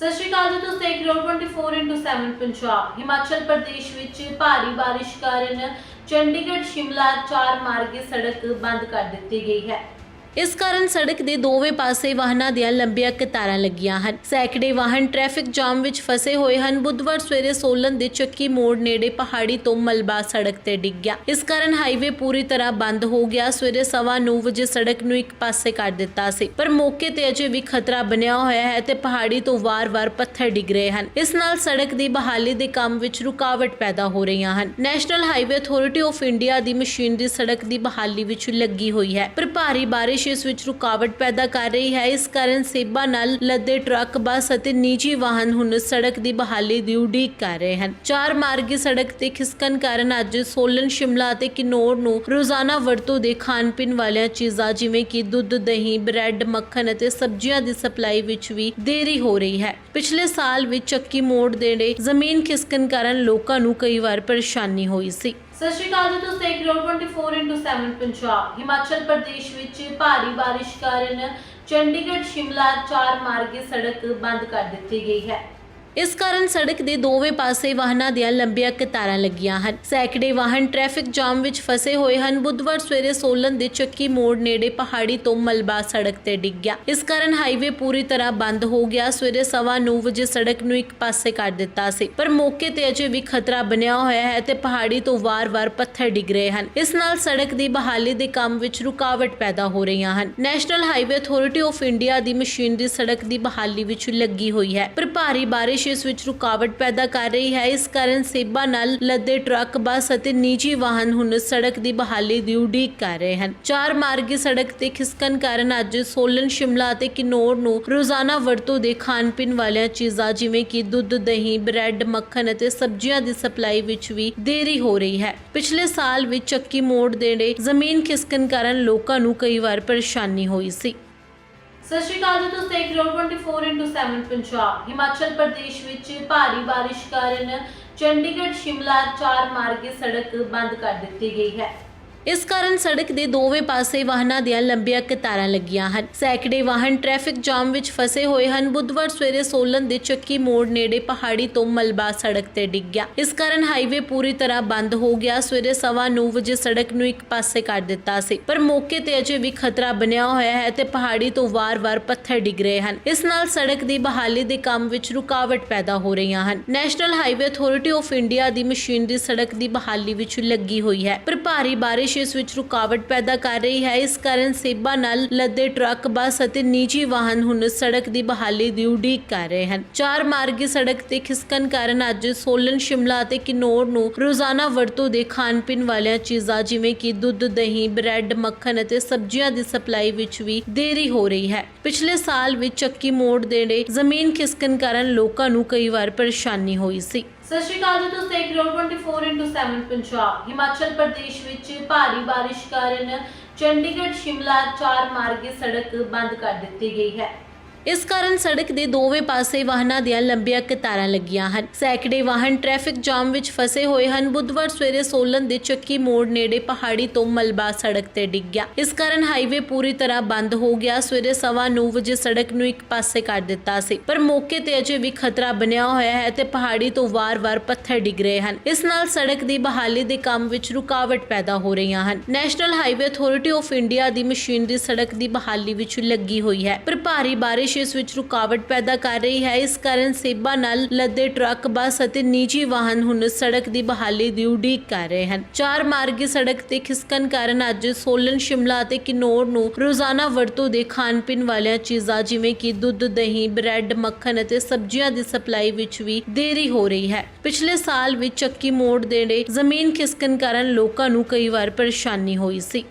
ਸਤਿ ਸ਼੍ਰੀ ਅਕਾਲ ਜੀ, ਤੁਸੀਂ ਦੇਖ ਰਹੇ ਹੋ 24/7 ਪੰਜਾਬ। ਹਿਮਾਚਲ ਪ੍ਰਦੇਸ਼ ਵਿੱਚ ਭਾਰੀ ਬਾਰਿਸ਼ ਕਾਰਨ ਚੰਡੀਗੜ੍ਹ, ਸ਼ਿਮਲਾ ਚਾਰ ਮਾਰਗੀ ਸੜਕ ਬੰਦ ਕਰ ਦਿੱਤੀ ਗਈ ਹੈ। ਇਸ ਕਾਰਨ ਸੜਕ ਦੇ ਦੋਵੇਂ ਪਾਸੇ ਵਾਹਨਾਂ ਦੀਆਂ ਲੰਬੀਆਂ ਕਤਾਰਾਂ ਲੱਗੀਆਂ ਹਨ। ਸੈਂਕੜੇ ਵਾਹਨ ਟ੍ਰੈਫਿਕ ਜਾਮ ਵਿੱਚ ਫਸੇ ਹੋਏ ਹਨ। ਬੁੱਧਵਾਰ ਸਵੇਰੇ ਸੋਲਨ ਦੇ ਚੱਕੀ ਮੋੜ ਨੇੜੇ ਪਹਾੜੀ ਤੋਂ ਮਲਬਾ ਸੜਕ ਤੇ ਡਿੱਗ ਗਿਆ। ਇਸ ਕਾਰਨ ਹਾਈਵੇ ਪੂਰੀ ਤਰ੍ਹਾਂ ਬੰਦ ਹੋ ਗਿਆ। ਸਵੇਰੇ ਸਵਾ ਵਜੇ ਸੜਕ ਨੂੰ ਇੱਕ ਪਾਸੇ ਕਰ ਦਿੱਤਾ ਸੀ। ਪਰ ਮੌਕੇ ਤੇ ਅਜੇ ਵੀ ਖਤਰਾ ਬਣਿਆ ਹੋਇਆ ਹੈ ਤੇ ਪਹਾੜੀ ਤੋਂ ਵਾਰ-ਵਾਰ ਪੱਥਰ ਡਿੱਗ ਰਹੇ ਹਨ। ਇਸ ਨਾਲ ਸੜਕ ਦੀ ਬਹਾਲੀ ਦੇ ਕੰਮ ਵਿੱਚ ਰੁਕਾਵਟ ਪੈਦਾ ਹੋ ਰਹੀਆਂ ਹਨ। National highway authority of India the machinery ਸੜਕ ਦੀ ਬਹਾਲੀ ਵਿੱਚ ਲੱਗੀ ਹੋਈ ਹੈ। ਪਰ ਭਾਰੀ ਬਾਰਿਸ਼ ਇਸ ਵਿੱਚ ਰੁਕਾਵਟ ਪੈਦਾ ਕਰ ਰਹੀ ਹੈ। ਇਸ ਕਾਰਨ ਸੇਬਾਂ ਨਾਲ ਲੱਦੇ ਟਰੱਕ, ਬੱਸ ਅਤੇ ਨਿੱਜੀ ਵਾਹਨ ਹੁਣ ਸੜਕ ਦੀ ਬਹਾਲੀ ਦੀ ਉਡੀਕ ਕਰ ਰਹੇ ਹਨ। ਚਾਰ ਮਾਰਗੀ ਸੜਕ ਤੇ ਖਿਸਕਣ ਕਾਰਨ ਅੱਜ ਸੋਲਨ, ਸ਼ਿਮਲਾ ਅਤੇ ਕਿਨੌਰ ਨੂੰ ਰੋਜ਼ਾਨਾ ਵਰਤੋਂ ਦੇ ਖਾਣ ਪੀਣ ਵਾਲੀਆਂ ਚੀਜ਼ਾਂ ਜਿਵੇਂ ਕਿ ਦੁੱਧ, ਦਹੀਂ, ਬ੍ਰੈਡ, ਮੱਖਣ ਅਤੇ ਸਬਜ਼ੀਆਂ ਦੀ ਸਪਲਾਈ ਵਿੱਚ ਵੀ ਦੇਰੀ ਹੋ ਰਹੀ ਹੈ। ਪਿਛਲੇ ਸਾਲ ਵਿੱਚ ਚੱਕੀ ਮੋੜ ਦੇ ਨੇੜੇ ਜ਼ਮੀਨ ਖਿਸਕਣ ਕਾਰਨ ਲੋਕਾਂ ਨੂੰ ਕਈ ਵਾਰ ਪਰੇਸ਼ਾਨੀ ਹੋਈ ਸੀ। ਸਤਿ ਸ਼੍ਰੀ ਅਕਾਲ ਜੀ, ਤੁਸੀਂ ਦੇਖ ਰਹੇ ਹੋ 24 ਪੰਜਾਬ। ਹਿਮਾਚਲ ਪ੍ਰਦੇਸ਼ ਵਿੱਚ ਭਾਰੀ ਬਾਰਿਸ਼ ਕਾਰਨ ਚੰਡੀਗੜ੍ਹ, ਸ਼ਿਮਲਾ, ਚਾਰ ਮਾਰਗੀ ਸੜਕ ਬੰਦ ਕਰ ਦਿੱਤੀ ਗਈ ਹੈ। ਇਸ ਕਾਰਨ ਸੜਕ ਦੇ ਦੋਵੇਂ ਪਾਸੇ ਵਾਹਨਾਂ ਦੀਆਂ ਲੰਬੀਆਂ ਕਤਾਰਾਂ ਲੱਗੀਆਂ ਹਨ। ਸੈਂਕੜੇ ਵਾਹਨ ਟ੍ਰੈਫਿਕ ਜਾਮ ਵਿੱਚ ਫਸੇ ਹੋਏ ਹਨ। ਬੁੱਧਵਾਰ ਸਵੇਰੇ ਸੋਲਨ ਦੇ ਚੱਕੀ ਮੋੜ ਨੇੜੇ ਪਹਾੜੀ ਤੋਂ ਮਲਬਾ ਸੜਕ ਤੇ ਡਿੱਗ ਗਿਆ। ਇਸ ਕਾਰਨ ਹਾਈਵੇ ਪੂਰੀ ਤਰ੍ਹਾਂ ਬੰਦ ਹੋ ਗਿਆ। ਸਵੇਰੇ ਸਵਾ ਵਜੇ ਸੜਕ ਨੂੰ ਇੱਕ ਪਾਸੇ ਕਰ ਦਿੱਤਾ ਸੀ। ਪਰ ਮੌਕੇ ਤੇ ਅਜੇ ਵੀ ਖਤਰਾ ਬਣਿਆ ਹੋਇਆ ਹੈ ਤੇ ਪਹਾੜੀ ਤੋਂ ਵਾਰ-ਵਾਰ ਪੱਥਰ ਡਿੱਗ ਰਹੇ ਹਨ। ਇਸ ਨਾਲ ਸੜਕ ਦੀ ਬਹਾਲੀ ਦੇ ਕੰਮ ਵਿੱਚ ਰੁਕਾਵਟ ਪੈਦਾ ਹੋ ਰਹੀਆਂ ਹਨ। National highway authority of India the machinery ਸੜਕ ਦੀ ਬਹਾਲੀ ਵਿੱਚ ਲੱਗੀ ਹੋਈ ਹੈ। ਪਰ ਭਾਰੀ ਬਾਰਿਸ਼ ਇਸ ਵਿੱਚ ਰੁਕਾਵਟ ਪੈਦਾ ਕਰ ਰਹੀ ਹੈ। ਇਸ ਕਾਰਨ ਸੇਬਾਂ ਨਾਲ ਲੱਦੇ ਟਰੱਕ, ਬੱਸ ਅਤੇ ਨਿੱਜੀ ਵਾਹਨ ਹੁਣ ਸੜਕ ਦੀ ਬਹਾਲੀ ਦੀ ਉਡੀਕ ਕਰ ਰਹੇ ਹਨ। ਚਾਰ ਮਾਰਗੀ ਸੜਕ ਤੇ ਖਿਸਕਣ ਕਾਰਨ ਅੱਜ ਸੋਲਨ, ਸ਼ਿਮਲਾ ਅਤੇ ਕਿਨੌਰ ਨੂੰ ਰੋਜ਼ਾਨਾ ਵਰਤੋਂ ਦੇ ਖਾਣ ਪੀਣ ਵਾਲੀਆਂ ਚੀਜ਼ਾਂ ਜਿਵੇਂ ਕਿ ਦੁੱਧ, ਦਹੀਂ, ਬ੍ਰੈਡ, ਮੱਖਣ ਅਤੇ ਸਬਜ਼ੀਆਂ ਦੀ ਸਪਲਾਈ ਵਿੱਚ ਵੀ ਦੇਰੀ ਹੋ ਰਹੀ ਹੈ। ਪਿਛਲੇ ਸਾਲ ਵਿੱਚ ਚੱਕੀ ਮੋੜ ਦੇ ਜ਼ਮੀਨ ਖਿਸਕਣ ਕਾਰਨ ਲੋਕਾਂ ਨੂੰ ਕਈ ਵਾਰ ਪਰੇਸ਼ਾਨੀ ਹੋਈ ਸੀ। ਸਤਿ ਸ਼੍ਰੀ ਅਕਾਲ ਜੀ, ਤੁਸੀਂ ਦੇਖ ਰਹੇ ਹੋ 24/7 ਪੰਜਾਬ। ਹਿਮਾਚਲ ਪ੍ਰਦੇਸ਼ ਵਿੱਚ ਭਾਰੀ ਬਾਰਿਸ਼ ਕਾਰਨ ਚੰਡੀਗੜ੍ਹ, ਸ਼ਿਮਲਾ, ਚਾਰ ਮਾਰਗੀ ਸੜਕ ਬੰਦ ਕਰ ਦਿੱਤੀ ਗਈ ਹੈ। ਇਸ ਕਾਰਨ ਸੜਕ ਦੇ ਦੋਵੇਂ ਪਾਸੇ ਵਾਹਨਾਂ ਦੀਆਂ ਲੰਬੀਆਂ ਕਤਾਰਾਂ ਲੱਗੀਆਂ ਹਨ। ਸੈਂਕੜੇ ਵਾਹਨ ਟ੍ਰੈਫਿਕ ਜਾਮ ਵਿੱਚ ਫਸੇ ਹੋਏ ਹਨ। ਬੁੱਧਵਾਰ ਸਵੇਰੇ ਸੋਲਨ ਦੇ ਚੱਕੀ ਮੋੜ ਨੇੜੇ ਪਹਾੜੀ ਤੋਂ ਮਲਬਾ ਸੜਕ ਤੇ ਡਿੱਗ ਗਿਆ। ਇਸ ਕਾਰਨ ਹਾਈਵੇ ਪੂਰੀ ਤਰ੍ਹਾਂ ਬੰਦ ਹੋ ਗਿਆ। ਸਵੇਰੇ ਸਵਾ ਵਜੇ ਸੜਕ ਨੂੰ ਇੱਕ ਪਾਸੇ ਕਰ ਦਿੱਤਾ ਸੀ। ਪਰ ਮੌਕੇ ਤੇ ਅਜੇ ਵੀ ਖਤਰਾ ਬਣਿਆ ਹੋਇਆ ਹੈ ਤੇ ਪਹਾੜੀ ਤੋਂ ਵਾਰ-ਵਾਰ ਪੱਥਰ ਡਿੱਗ ਰਹੇ ਹਨ। ਇਸ ਨਾਲ ਸੜਕ ਦੀ ਬਹਾਲੀ ਦੇ ਕੰਮ ਵਿੱਚ ਰੁਕਾਵਟ ਪੈਦਾ ਹੋ ਰਹੀਆਂ ਹਨ। National highway authority of India the machinery ਸੜਕ ਦੀ ਬਹਾਲੀ ਵਿੱਚ ਲੱਗੀ ਹੋਈ ਹੈ। ਪਰ ਭਾਰੀ ਬਾਰਿਸ਼ ਇਸ ਵਿੱਚ ਰੁਕਾਵਟ ਪੈਦਾ ਕਰ ਰਹੀ ਹੈ। ਇਸ ਕਾਰਨ ਸੇਬਾਂ ਨਾਲ ਲੱਦੇ ਟਰੱਕ, ਬੱਸ ਅਤੇ ਨਿੱਜੀ ਵਾਹਨ ਹੁਣ ਸੜਕ ਦੀ ਬਹਾਲੀ ਦੀ ਉਡੀਕ ਕਰ ਰਹੇ ਹਨ। ਚਾਰ ਮਾਰਗੀ ਸੜਕ ਤੇ ਖਿਸਕਣ ਕਾਰਨ ਅੱਜ ਸੋਲਨ, ਸ਼ਿਮਲਾ ਅਤੇ ਕਿਨੌਰ ਨੂੰ ਰੋਜ਼ਾਨਾ ਵਰਤੋਂ ਦੇ ਖਾਣ ਪੀਣ ਵਾਲੀਆਂ ਚੀਜ਼ਾਂ ਜਿਵੇਂ ਕਿ ਦੁੱਧ, ਦਹੀਂ, ਬ੍ਰੈਡ, ਮੱਖਣ ਅਤੇ ਸਬਜ਼ੀਆਂ ਦੀ ਸਪਲਾਈ ਵਿੱਚ ਵੀ ਦੇਰੀ ਹੋ ਰਹੀ ਹੈ। ਪਿਛਲੇ ਸਾਲ ਵਿੱਚ ਚੱਕੀ ਮੋੜ ਦੇ ਜ਼ਮੀਨ ਖਿਸਕਣ ਕਾਰਨ ਲੋਕਾਂ ਨੂੰ ਕਈ ਵਾਰ ਪਰੇਸ਼ਾਨੀ ਹੋਈ ਸੀ। ਸਤਿ ਸ਼੍ਰੀ ਅਕਾਲ ਜੀ, ਤੁਸੀਂ ਦੇਖ ਰਹੇ ਹੋ 24 ਪੰਜਾਬ। ਹਿਮਾਚਲ ਪ੍ਰਦੇਸ਼ ਵਿੱਚ ਭਾਰੀ ਬਾਰਿਸ਼ ਕਾਰਨ ਚੰਡੀਗੜ੍ਹ, ਸ਼ਿਮਲਾ ਚਾਰ ਮਾਰਗੀ ਸੜਕ ਬੰਦ ਕਰ ਦਿੱਤੀ ਗਈ ਹੈ। ਇਸ ਕਾਰਨ ਸੜਕ ਦੇ ਦੋਵੇਂ ਪਾਸੇ ਵਾਹਨਾਂ ਦੀਆਂ ਲੰਬੀਆਂ ਕਤਾਰਾਂ ਲੱਗੀਆਂ ਹਨ। ਸੈਂਕੜੇ ਵਾਹਨ ਟ੍ਰੈਫਿਕ ਜਾਮ ਵਿੱਚ ਫਸੇ ਹੋਏ ਹਨ। ਬੁੱਧਵਾਰ ਸਵੇਰੇ ਸੋਲਨ ਦੇ ਚੱਕੀ ਮੋੜ ਨੇੜੇ ਪਹਾੜੀ ਤੋਂ ਮਲਬਾ ਸੜਕ ਤੇ ਡਿੱਗ ਗਿਆ। ਇਸ ਕਾਰਨ ਹਾਈਵੇ ਪੂਰੀ ਤਰ੍ਹਾਂ ਬੰਦ ਹੋ ਗਿਆ। ਸਵੇਰੇ ਸਵਾ ਵਜੇ ਸੜਕ ਨੂੰ ਇੱਕ ਪਾਸੇ ਕਰ ਦਿੱਤਾ ਸੀ। ਪਰ ਮੌਕੇ ਤੇ ਅਜੇ ਵੀ ਖਤਰਾ ਬਣਿਆ ਹੋਇਆ ਹੈ ਤੇ ਪਹਾੜੀ ਤੋਂ ਵਾਰ-ਵਾਰ ਪੱਥਰ ਡਿੱਗ ਰਹੇ ਹਨ। ਇਸ ਨਾਲ ਸੜਕ ਦੀ ਬਹਾਲੀ ਦੇ ਕੰਮ ਵਿੱਚ ਰੁਕਾਵਟ ਪੈਦਾ ਹੋ ਰਹੀਆਂ ਹਨ। National highway authority of India the machinery ਸੜਕ ਦੀ ਬਹਾਲੀ ਵਿੱਚ ਲੱਗੀ ਹੋਈ ਹੈ। ਪਰ ਭਾਰੀ ਬਾਰਿਸ਼ ਇਸ ਵਿੱਚ ਰੁਕਾਵਟ ਪੈਦਾ ਕਰ ਰਹੀ ਹੈ। ਇਸ ਕਾਰਨ ਸੇਬਾਂ ਨਾਲ ਲੱਦੇ ਟਰੱਕ, ਬੱਸ ਅਤੇ ਨਿੱਜੀ ਵਾਹਨ ਹੁਣ ਸੜਕ ਦੀ ਬਹਾਲੀ ਦੀ ਉਡੀਕ ਕਰ ਰਹੇ ਹਨ। ਚਾਰ ਮਾਰਗੀ ਸੜਕ ਤੇ ਖਿਸਕਣ ਕਾਰਨ ਅੱਜ ਸੋਲਨ, ਸ਼ਿਮਲਾ ਅਤੇ ਕਿਨੌਰ ਨੂੰ ਰੋਜ਼ਾਨਾ ਵਰਤੋਂ ਦੇ ਖਾਣ ਪੀਣ ਵਾਲੀਆਂ ਚੀਜ਼ਾਂ ਜਿਵੇਂ ਕਿ ਦੁੱਧ, ਦਹੀਂ, ਬ੍ਰੈਡ, ਮੱਖਣ ਅਤੇ ਸਬਜ਼ੀਆਂ ਦੀ ਸਪਲਾਈ ਵਿੱਚ ਵੀ ਦੇਰੀ ਹੋ ਰਹੀ ਹੈ। ਪਿਛਲੇ ਸਾਲ ਵਿੱਚ ਚੱਕੀ ਮੋੜ ਦੇ ਜ਼ਮੀਨ ਖਿਸਕਣ ਕਾਰਨ ਲੋਕਾਂ ਨੂੰ ਕਈ ਵਾਰ ਪਰੇਸ਼ਾਨੀ ਹੋਈ ਸੀ।